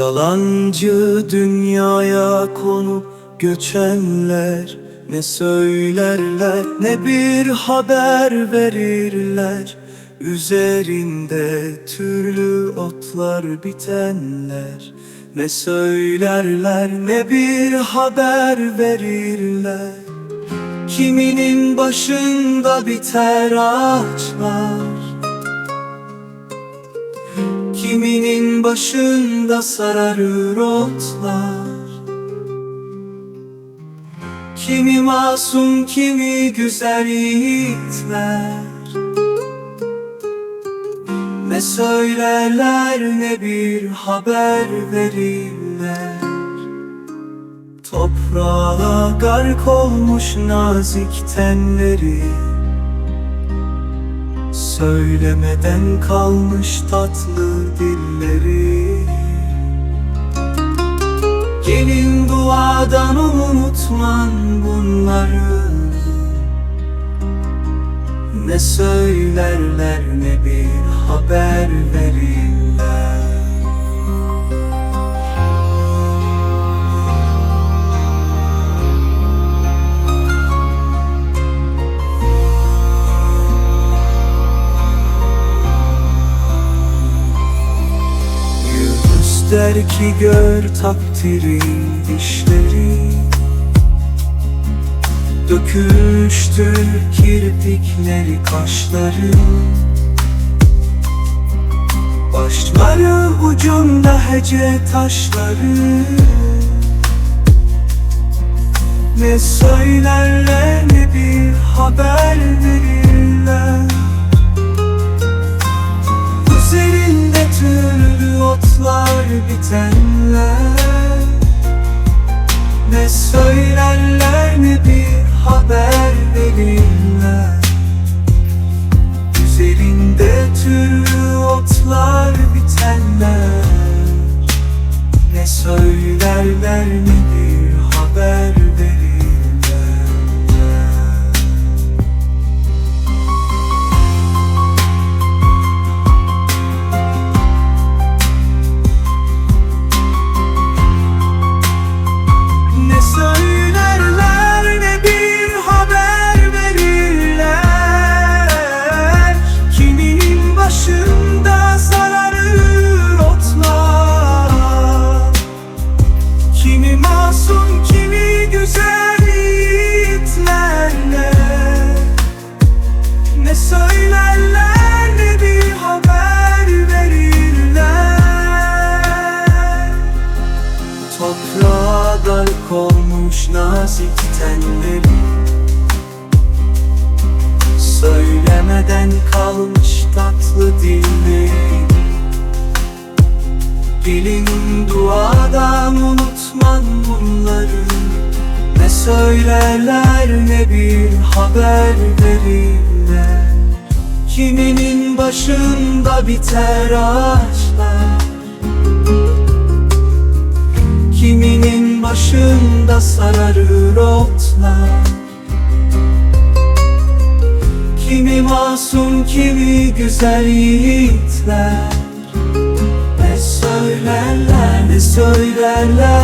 Yalancı dünyaya konup göçenler Ne söylerler ne bir haber verirler. Üzerinde türlü otlar bitenler Ne söylerler ne bir haber verirler. Kiminin başında biter ağaçlar Kiminin başında sararır otlar Kimi masum kimi güzel yiğitler. Ne söylerler ne bir haber verirler. Toprağa gark olmuş nazik tenleri Söylemeden kalmış tatlı dilleri. Gelin duadan unutman bunları. Ne söylerler ne bir haber verirler Der ki gör takdirin işleri Dökülmüştür kirpikleri kaşları. Başları ucunda hece taşları. Ne söylerler ne Ne söylerler ne bir haber verirler. Üzerinde türlü otlar bitenler Ne söylerler ne bir haber Kimi masum kimi güzel yiğitlerle. Ne söylerler ne bir haber verirler. Toprağa gark olmuş nazik tenleri. Söylemeden kalmış tatlı dilleri Dilin duadan unutman bunları. Ne söylerler ne bir haber verirler. Kiminin başında biter ağaçlar. Kiminin başında sararır otlar. Kimi masum kimi güzel yiğitler Ne söylerler ne söylerler ne